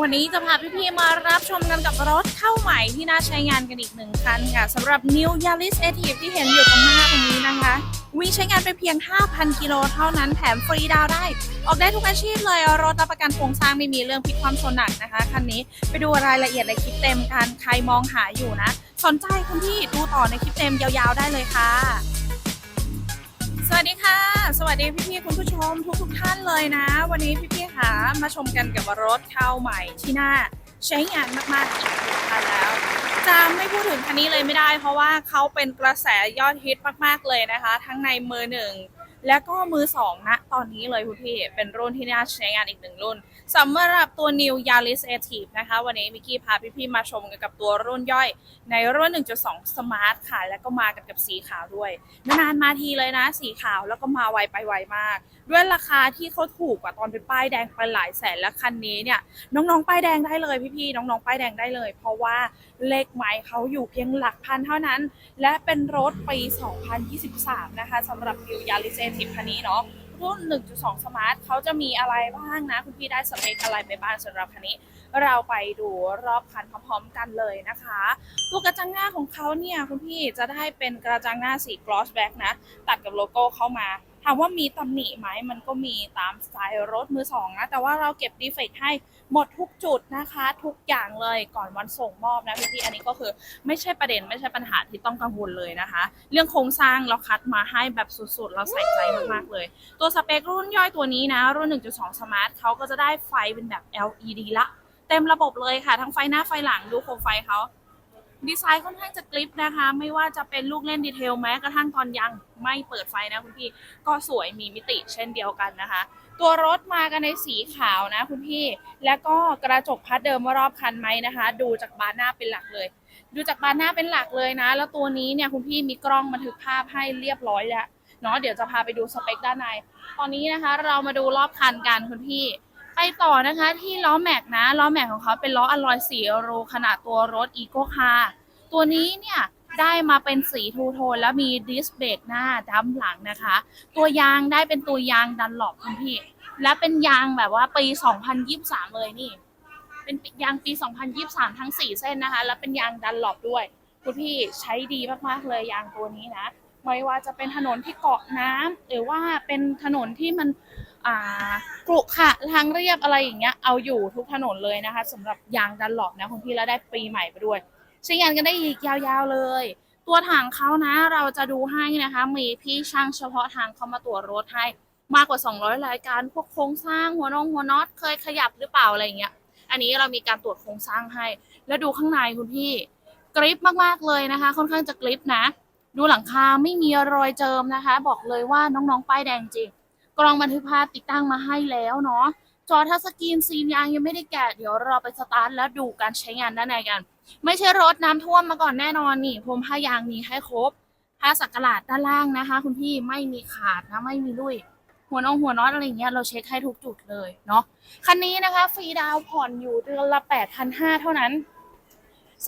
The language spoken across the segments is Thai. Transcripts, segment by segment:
วันนี้จะพาพี่ๆมารับชมกันกับรถเข้าใหม่ที่น่าใช้งานกันอีกหนึ่งคันค่ะสำหรับ New Yaris a t i v ที่เห็นอยู่ตรงหน้าตรงนี้นะคะวิ่งใช้งานไปเพียง 5,000 กิโลเท่านั้นแถมฟรีดาวได้ ออกได้ทุกอาชีพเลย รถรับประกันโครงสร้างไม่มีเรื่องพลิกความชนหนักนะคะ คันนี้ไปดูรายละเอียดในคลิปเต็มกันใครมองหาอยู่นะ สนใจคุณพี่ดูต่อในคลิปเต็มยาวๆได้เลยค่ะ วัสดีค่ะ สวัสดีพี่ๆคุณผู้ชมทุกทุกๆท่านเลยนะ วันนี้พี่ๆค่ะมาชมกันกับรถเข้าใหม่ที่น่าใช้งานมากๆอีกหนึ่งคันแล้วจะไม่พูดถึงคันนี้เลยไม่ได้ เพราะว่าเขาเป็นกระแสยอดฮิตมากๆเลยนะคะ ทั้งในมือหนึ่งและก็มือสองนะตอนนี้เลยคุณพี่เป็นรุ่นที่น่าใช้งานอีกหนึ่งรุ่น สำหรับตัว New Yaris Active นะคะ วันนี้มิกกี้พาพี่ๆมาชมกันกับตัวรุ่นย่อย ในรุ่น 1.2 Smart ค่ะ แล้วก็มากันกับสีขาวด้วย นานๆมาทีเลยนะ สีขาวแล้วก็มาไวไปไวมาก ด้วยราคาที่เขาถูกกว่าตอนเป็นป้ายแดงไปหลายแสนและคันนี้เนี่ย น้องๆป้ายแดงได้เลยพี่ๆน้องๆป้ายแดงได้เลย เพราะว่าเลขไม้เขาอยู่เพียงหลักพันเท่านั้น และเป็นรถปี 2023 นะคะสำหรับ New Yaris Active คันนี้เนาะ รุ่น 1.2 Smart เขาจะมีอะไรบ้างนะ คุณพี่ได้สเปคอะไรไปบ้างสำหรับคันนี้ เราไปดูรอบคันพร้อมๆกันเลยนะคะ ตัวกระจังหน้าของเขาเนี่ยคุณพี่จะได้เป็นกระจังหน้าสี gloss black นะ ตัดกับโลโก้เข้ามา ถามว่ามีตำหนิไหมมันก็มีตามสไตล์รถมือสองนะ แต่ว่าเราเก็บดีเฟกต์ให้หมดทุกจุดนะคะ ทุกอย่างเลยก่อนวันส่งมอบนะพี่ๆอันนี้ก็คือไม่ใช่ประเด็นไม่ใช่ปัญหาที่ต้องกังวลเลยนะคะ เรื่องโครงสร้างเราคัดมาให้แบบสุดๆ เราใส่ใจมากๆเลย ตัวสเปครุ่นย่อยตัวนี้นะ รุ่น 1.2 Smart เขาก็จะได้ไฟเป็นแบบ LED ละ เต็มระบบเลยค่ะ ทั้งไฟหน้าไฟหลังดูโคมไฟเขา ดีไซน์ค่อนข้างจะกริปนะคะ ไม่ว่าจะเป็นลูกเล่นดีเทลแม้กระทั่งตอนยังไม่เปิดไฟนะคุณพี่ ก็สวยมีมิติเช่นเดียวกันนะคะ ตัวรถมากันในสีขาวนะคุณพี่ แล้วก็กระจกพัดเดิมว่ารอบคันไหมนะคะ ดูจากบานหน้าเป็นหลักเลย ดูจากบานหน้าเป็นหลักเลยนะ แล้วตัวนี้เนี่ยคุณพี่มีกล้องบันทึกภาพให้เรียบร้อยแล้วเนาะเดี๋ยวจะพาไปดูสเปคด้านใน ตอนนี้นะคะ เรามาดูรอบคันกันคุณพี่ ไปต่อนะคะที่ล้อแม็กนะล้อแม็กของเขาเป็นล้ออลลอยสีรูขนาดตัวรถอีโ c คาตัวนี้เนี่ยได้มาเป็นสีทูโทนแล้วมีดิสเบรกหน้าดัมหลังนะคะ ตัวยางได้เป็นตัวยางดันหลบคุณพี่ และเป็นยางแบบว่าปี 2023 เลยนี่ เป็นยางปี 2023 ทั้ง 4 เส้นนะคะ แล้วเป็นยางดันหลบด้วย คุณพี่ใช้ดีมากๆเลยยางตัวนี้นะ ไม่ว่าจะเป็นถนนที่เกาะน้ำหรือว่าเป็นถนนที่มัน อ่ากรุขระทางเรียบอะไรอย่างเงี้ยเอาอยู่ทุกถนนเลยนะคะสำหรับยางดันหลอบนะคุณพี่แล้วได้ปีใหม่ไปด้วยใช้งานกันได้อีกยาวๆเลย ตัวถังเขานะเราจะดูให้นะคะ มีพี่ช่างเฉพาะทางเขามาตรวจรถให้มากกว่า 200 รายการพวกโครงสร้างหัวนงหัวน็อตเคยขยับหรือเปล่าอะไรอย่างเงี้ย อันนี้เรามีการตรวจโครงสร้างให้ แล้วดูข้างในคุณพี่กริปมากๆเลยนะคะ ค่อนข้างจะกริปนะ ดูหลังคาไม่มีรอยเจิมนะคะ บอกเลยว่าน้องๆป้ายแดงจริง กล้องบันทึกภาพติดตั้งมาให้แล้วเนาะจอทัชสกรีนซีนยางยังไม่ได้แกะเดี๋ยวเราไปสตาร์ทแล้วดูการใช้งานด้านในกัน ไม่ใช่รถน้ำท่วมมาก่อนแน่นอนนี่พรมผ้ายางมีให้ครบผ้าสักกลาดด้านล่างนะคะ คุณพี่ไม่มีขาดนะไม่มีลุยหัวนองหัวน็อตอะไรเงี้ยเราเช็คให้ทุกจุดเลยเนาะคันนี้นะคะฟรีดาวผ่อนอยู่เดือนละ8,500เท่านั้น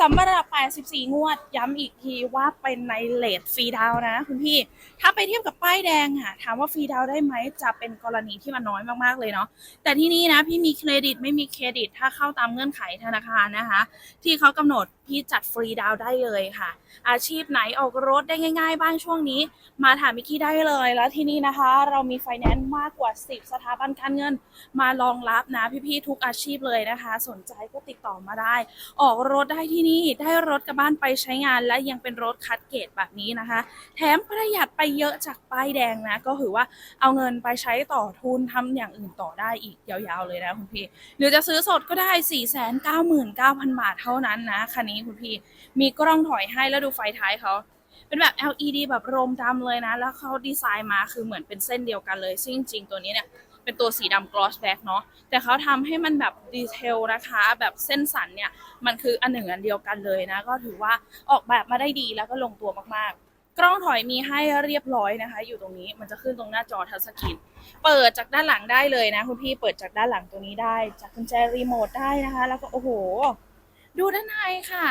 สำหรับ 84 งวด ย้ำอีกทีว่าเป็นในเลทฟรีดาวนะคุณพี่ ถ้าไปเทียบกับป้ายแดงค่ะถามว่าฟรีดาวได้ไหม จะเป็นกรณีที่มันน้อยมากๆเลยเนาะ แต่ที่นี่นะพี่มีเครดิตไม่มีเครดิต ถ้าเข้าตามเงื่อนไขธนาคารนะคะ ที่เขากำหนดพี่จัดฟรีดาวได้เลยค่ะ อาชีพไหนออกรถได้ง่าย ๆ บ้างช่วงนี้ มาถามมิกกี้ได้เลย แล้วที่นี่นะคะ เรามีไฟแนนซ์มากกว่า 10 สถาบันการเงิน มารองรับนะพี่ๆทุกอาชีพเลยนะคะ สนใจก็ติดต่อมาได้ ออกรถได้ที่ที่นี่ได้รถกลับบ้านไปใช้งานและยังเป็นรถคัดเกรดแบบนี้นะคะ แถมประหยัดไปเยอะจากป้ายแดงนะ ก็ถือว่าเอาเงินไปใช้ต่อทุนทำอย่างอื่นต่อได้อีกยาวๆเลยนะคุณพี่ หรือจะซื้อสดก็ได้ 4 9 9 0 0 0 บาทเท่านั้นนะคันนี้คุณพี่ มีกล้องถอยให้แล้วดูไฟท้ายเขาเป็นแบบ LED แบบโรมดำเลยนะ แล้วเขาดีไซน์มาคือเหมือนเป็นเส้นเดียวกันเลยซึ่งจริงๆตัวนี้เนี่ย เป็นตัวสีดำ gloss black เนาะแต่เขาทำให้มันแบบดีเทลนะคะ แบบเส้นสันเนี่ย มันคืออันหนึ่งอันเดียวกันเลยนะ ก็ถือว่าออกแบบมาได้ดีแล้วก็ลงตัวมากๆ กล้องถอยมีให้เรียบร้อยนะคะ อยู่ตรงนี้มันจะขึ้นตรงหน้าจอทัชสกรีนเปิดจากด้านหลังได้เลยนะ คุณพี่เปิดจากด้านหลังตัวนี้ได้ จากกุญแจรีโมทได้นะคะ แล้วก็โอ้โห ดูด้านในค่ะ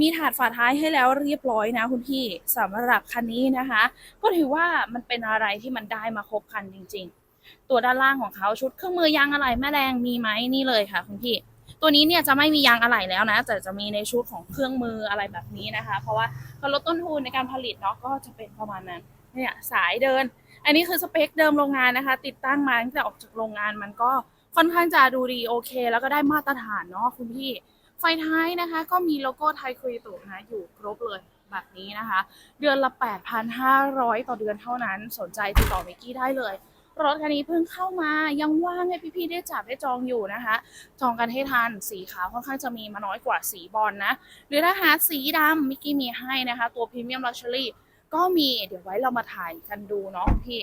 มีถาดฝาท้ายให้แล้วเรียบร้อยนะ คุณพี่สำหรับคันนี้นะคะ ก็ถือว่ามันเป็นอะไรที่มันได้มาครบคันจริง ๆ ตัวด้านล่างของเขาชุดเครื่องมือยางอะไรแม่แรงมีไหมนี่เลยค่ะคุณพี่ตัวนี้เนี่ยจะไม่มียางอะไหล่แล้วนะแต่จะมีในชุดของเครื่องมืออะไรแบบนี้นะคะ เพราะว่าพอลดต้นทุนในการผลิตเนาะก็จะเป็นประมาณนั้นเนี่ยสายเดิน อันนี้คือสเปคเดิมโรงงานนะคะ ติดตั้งมาตั้งแต่ออกจากโรงงานมันก็ค่อนข้างจะดูดีโอเค แล้วก็ได้มาตรฐานเนาะคุณพี่ไฟท้ายนะคะ ก็มีโลโก้ไทยคุยตุนะอยู่ครบเลยแบบนี้นะคะ เดือนละ 8,500 ต่อเดือนเท่านั้นสนใจติดต่อมิกกี้ได้เลย รถคันนี้เพิ่งเข้ามายังว่างให้พี่ๆได้จับได้จองอยู่นะคะ จองกันให้ทันสีขาวค่อนข้างจะมีมาน้อยกว่าสีบอลนะหรือถ้าหาสีดำมิกกี้มีให้นะคะ ตัวพรีเมียมลักชัวรี่ก็มีเดี๋ยวไว้เรามาถ่ายกันดูเนาะพี่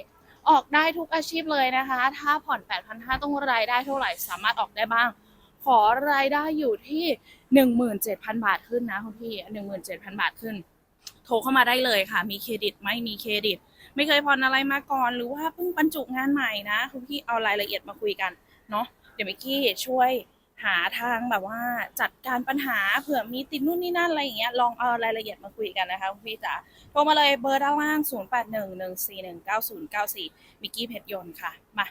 ออกได้ทุกอาชีพเลยนะคะ ถ้าผ่อน 8,500 ต้องรายได้เท่าไหร่สามารถออกได้บ้าง ขอรายได้อยู่ที่ 17,000 บาทขึ้นนะคุณพี่ 17,000 บาทขึ้น โทรเข้ามาได้เลยค่ะ มีเครดิตไม่มีเครดิต ไม่เคยผ่อนอะไรมาก่อน หรือว่าเพิ่งบรรจุงานใหม่นะคุณพี่เอารายละเอียดมาคุยกันเนาะเดี๋ยวมิกกี้ช่วยหาทางแบบว่าจัดการปัญหาเผื่อมีติดนู่นนี่นั่นอะไรอย่างเงี้ยลองเอารายละเอียดมาคุยกันนะคะคุณพี่จ๋าโทรมาเลยเบอร์ด้านล่าง 0811419094มิกกี้เพชรยนต์ค่ะมา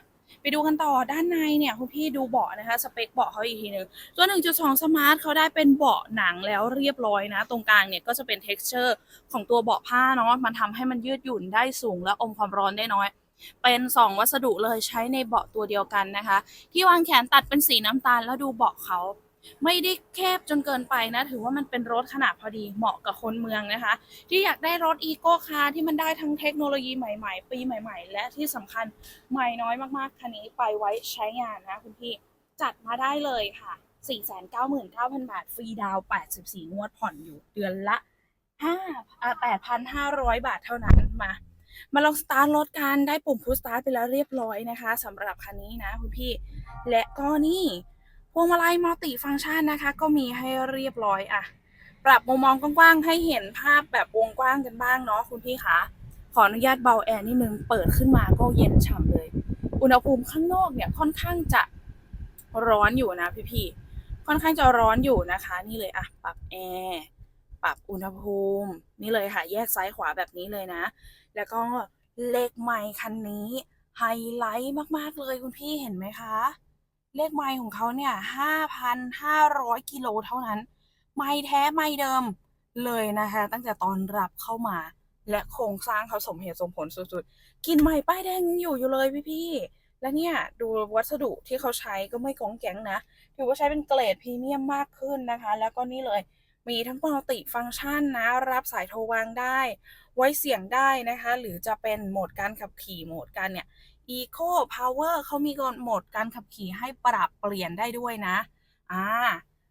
ไปดูกันต่อด้านในเนี่ยคุณพี่ดูเบาะนะคะสเปคเบาะเขาอีกทีหนึ่งตัว1.2สมาร์ทเขาได้เป็นเบาะหนังแล้วเรียบร้อยนะ ตรงกลางเนี่ยก็จะเป็น t e x t อร์ของตัวเบาะผ้าเนาะมันทำให้มันยืดหยุ่นได้สูงและอมความร้อนได้น้อย เป็น 2 วัสดุเลยใช้ในเบาะตัวเดียวกันนะคะ ที่วางแขนตัดเป็นสีน้ำตาลแล้วดูเบาะเขา ไม่ได้แคบจนเกินไปนะ ถือว่ามันเป็นรถขนาดพอดีเหมาะกับคนเมืองนะคะ ที่อยากได้รถอีโก้คาร์ที่มันได้ทั้งเทคโนโลยีใหม่ ๆ ปีใหม่ ๆ และที่สำคัญใหม่น้อยมากๆคันนี้ไปไว้ใช้งานนะคุณพี่จัดมาได้เลยค่ะ 499,000 บาท ฟรีดาว84 งวดผ่อนอยู่เดือนละ5อ่า8,500 บาทเท่านั้นมา มาลองสตาร์ทรถกันได้ปุ่มพุชสตาร์ทไปแล้วเรียบร้อยนะคะสำหรับคันนี้นะคุณพี่ และก็นี่ พวงมาลัยมัลติฟังก์ชันนะคะ ก็มีให้เรียบร้อยอะปรับมุมมองกว้างๆ ให้เห็นภาพแบบวงกว้างกันบ้างเนาะคุณพี่คะขออนุญาตเบาแอร์นิดนึง เปิดขึ้นมาก็เย็นฉ่ำเลย อุณหภูมิข้างนอกเนี่ยค่อนข้างจะร้อนอยู่นะพี่ๆ ค่อนข้างจะร้อนอยู่นะคะ นี่เลยอะปรับแอร์ปรับอุณหภูมิ นี่เลยค่ะ แยกซ้ายขวาแบบนี้เลยนะ แล้วก็เลขไมค์คันนี้ไฮไลท์มากๆเลยคุณพี่เห็นไหมคะ เลขไมค์ของเขาเนี่ย5,500กิโลเท่านั้น ไมค์แท้ไมค์เดิมเลยนะคะ ตั้งแต่ตอนรับเข้ามา และโครงสร้างเขาสมเหตุสมผลสุดๆ กินใหม่ป้ายแดงอยู่อยู่เลยพี่ๆ และเนี่ยดูวัสดุที่เขาใช้ก็ไม่กองแกงนะ ถือว่าใช้เป็นเกรดพรีเมียมมากขึ้นนะคะ แล้วก็นี่เลยมีทั้งมัลติฟังก์ชันนะ รับสายโทรวางได้ ไว้เสียงได้นะคะ หรือจะเป็นโหมดการขับขี่โหมดการเนี่ย Eco Power เขามีกฎโหมดการขับขี่ให้ปรับเปลี่ยนได้ด้วยนะอ่า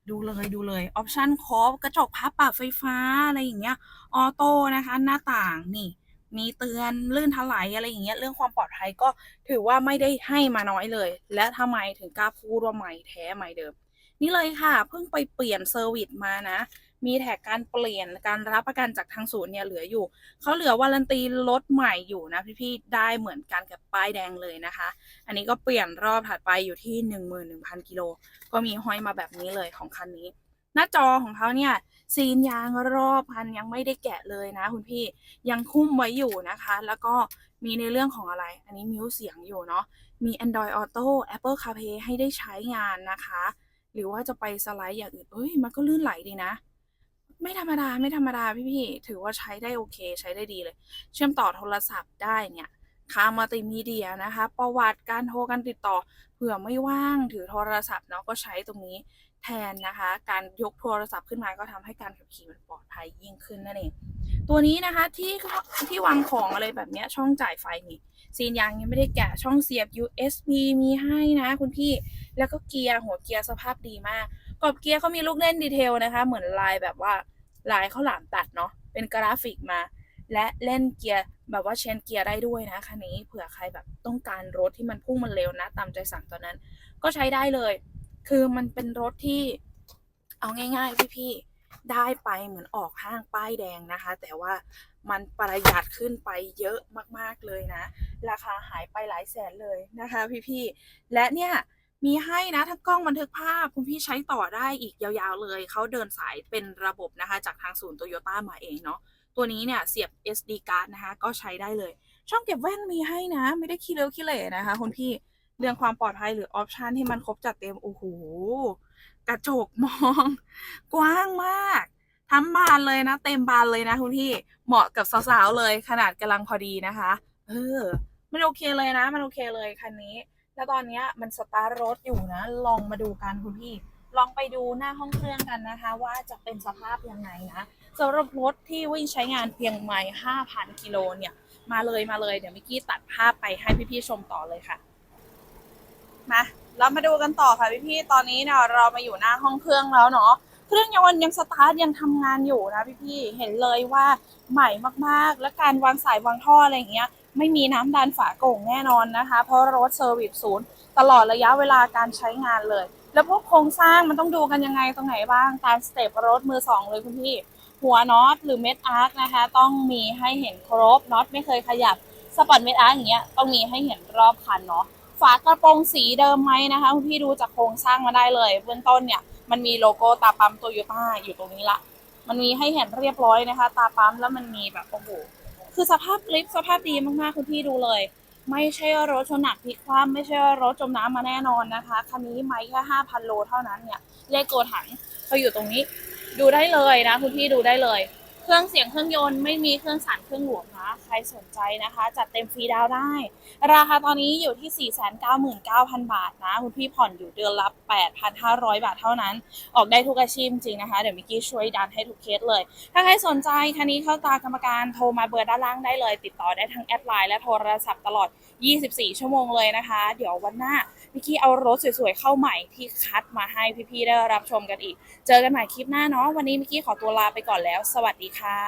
ดูเลยดูเลยออปชันครบกระจกพับปรับไฟฟ้าอะไรอย่างเงี้ยออโต้นะคะหน้าต่างนี่ มีเตือนลื่นถลายอะไรอย่างเงี้ยเรื่องความปลอดภัยก็ถือว่าไม่ได้ให้มาน้อยเลย และทำไมถึงกล้าพูดว่าใหม่แท้ใหม่เดิม นี่เลยค่ะ เพิ่งไปเปลี่ยนเซอร์วิสมานะ มีแท็กการเปลี่ยนการรับประกันจากทางศูนย์เนี่ยเหลืออยู่ เขาเหลือวารันตีรถใหม่อยู่นะพี่ๆได้เหมือนกันกับป้ายแดงเลยนะคะ อันนี้ก็เปลี่ยนรอบถัดไปอยู่ที่ 11,000กิโลก็มีห้อยมาแบบนี้เลยของคันนี้ หน้าจอของเขาเนี่ยซีนยางรอบคันยังไม่ได้แกะเลยนะ คุณพี่ยังคุ้มไว้อยู่นะคะ แล้วก็มีในเรื่องของอะไร อันนี้มิวเสียงอยู่เนาะมี Android Auto Apple CarPlay ให้ได้ใช้งานนะคะ หรือว่าจะไปสไลด์อย่างอื่นเอ้ยมันก็ลื่นไหลดีนะ ไม่ธรรมดาไม่ธรรมดาพี่ๆถือว่าใช้ได้โอเค ใช้ได้ดีเลย เชื่อมต่อโทรศัพท์ได้เนี่ยคามัลติมีเดียนะคะ ประวัติการโทรการติดต่อเผื่อไม่ว่างถือโทรศัพท์เนาะก็ใช้ตรงนี้แทนนะคะ การยกโทรศัพท์ขึ้นมาก็ทำให้การขับขี่มันปลอดภัยยิ่งขึ้นนั่นเอง ตัวนี้นะคะที่ที่วางของอะไรแบบเนี้ยช่องจ่ายไฟนี่ซีนยางยังไม่ได้แกะช่องเสียบ USB มีให้นะคุณพี่แล้วก็เกียร์หัวเกียร์สภาพดีมากกรอบเกียร์เขามีลูกเล่นดีเทลนะคะ เหมือนลายแบบว่า ลายข้าวหลามตัดเนาะเป็นกราฟิกมา และเล่นเกียร์แบบว่าเชนเกียร์ได้ด้วยนะคันนี้เผื่อใครแบบต้องการรถที่มันพุ่งมันเร็วนะ ตามใจสั่งตอนนั้น ก็ใช้ได้เลย คือมันเป็นรถที่เอาง่ายๆพี่ๆได้ไปเหมือนออกห้างป้ายแดงนะคะ แต่ว่ามันประหยัดขึ้นไปเยอะมากๆเลยนะ ราคาหายไปหลายแสนเลยนะคะ พี่ๆและเนี่ย มีให้นะทั้งกล้องบันทึกภาพคุณพี่ใช้ต่อได้อีกยาวๆเลย เขาเดินสายเป็นระบบนะคะ จากทางศูนย์โตโยต้ามาเองเนาะตัวนี้เนี่ยเสียบ SD card นะคะ ก็ใช้ได้เลย ช่องเก็บแว่นมีให้นะ ไม่ได้ขี้เล้วขี้เหร่นะคะคุณพี่เรื่องความปลอดภัยหรือออปชันที่มันครบจัดเต็ม โอ้โห กระจกมอง กว้างมากทั้งบานเลยนะ เต็มบานเลยนะคุณพี่เหมาะกับสาวๆเลยขนาดกำลังพอดีนะคะ เออมันโอเคเลยนะ มันโอเคเลยคันนี้ แล้วตอนนี้มันสตาร์ทรถอยู่นะ ลองมาดูกันคุณพี่ ลองไปดูหน้าห้องเครื่องกันนะคะ ว่าจะเป็นสภาพยังไงนะสำหรับรถที่วิ่งใช้งานเพียงไม่5,000 กิโลเนี่ย มาเลยมาเลยเดี๋ยวมิกกี้ตัดภาพไปให้พี่ๆชมต่อเลยค่ะ มาเรามาดูกันต่อค่ะพี่ๆตอนนี้เนี่ยเรามาอยู่หน้าห้องเครื่องแล้วเนาะเครื่องยังวันยังสตาร์ทยังทำงานอยู่นะพี่ๆเห็นเลยว่าใหม่มากๆ และการวางสายวางท่ออะไรอย่างเงี้ย ไม่มีน้ำดันฝาโก่งแน่นอนนะคะ เพราะรถเซอร์วิสศูนย์ตลอดระยะเวลาการใช้งานเลย แล้วพวกโครงสร้างมันต้องดูกันยังไงตรงไหนบ้างตามสเต็ปรถมือสองเลยคุณพี่หัวน็อตหรือเม็ดอาร์คนะคะ ต้องมีให้เห็นครบน็อตไม่เคยขยับสปอตเม็ดอาร์คอย่างเงี้ยต้องมีให้เห็นรอบคันเนาะฝากระโปรงสีเดิมไหมนะคะคุณพี่ดูจากโครงสร้างมาได้เลยเบื้องต้นเนี่ยมันมีโลโก้ตาปั๊มโตโยต้าอยู่ตรงนี้ละ มันมีให้เห็นเรียบร้อยนะคะ ตาปั๊มแล้วมันมีแบบโอ้โห คือสภาพลิฟต์สภาพดีมากๆคุณพี่ดูเลย ไม่ใช่รถชนหนักพลิกคว่ำไม่ใช่รถจมน้ำมาแน่นอนนะคะคันนี้ไม่แค่ห้าพันโลเท่านั้นเนี่ยเลขตัวถังเขาอยู่ตรงนี้ ดูได้เลยนะคุณพี่ดูได้เลย เครื่องเสียงเครื่องยนต์ไม่มีเครื่องสั่นเครื่องหลวงนะใครสนใจนะคะ จัดเต็มฟรีดาวได้ ราคาตอนนี้อยู่ที่ 499,000 บาทนะ คุณพี่ผ่อนอยู่เดือนละ 8,500 บาทเท่านั้น ออกได้ทุกอาชีพจริงนะคะ เดี๋ยวมิกกี้ช่วยดันให้ทุกเคสเลย ถ้าใครสนใจคันนี้เข้าตากรรมการโทรมาเบอร์ด้านล่างได้เลย ติดต่อได้ทั้งแอดไลน์และโทรศัพท์ตลอด 24 ชั่วโมงเลยนะคะ เดี๋ยววันหน้ามิกกี้เอารถสวยๆเข้าใหม่ที่คัดมาให้พี่ๆได้รับชมกันอีก เจอกันใหม่คลิปหน้าเนาะวันนี้มิกกี้ขอตัวลาไปก่อนแล้ว สวัสดีค่ะ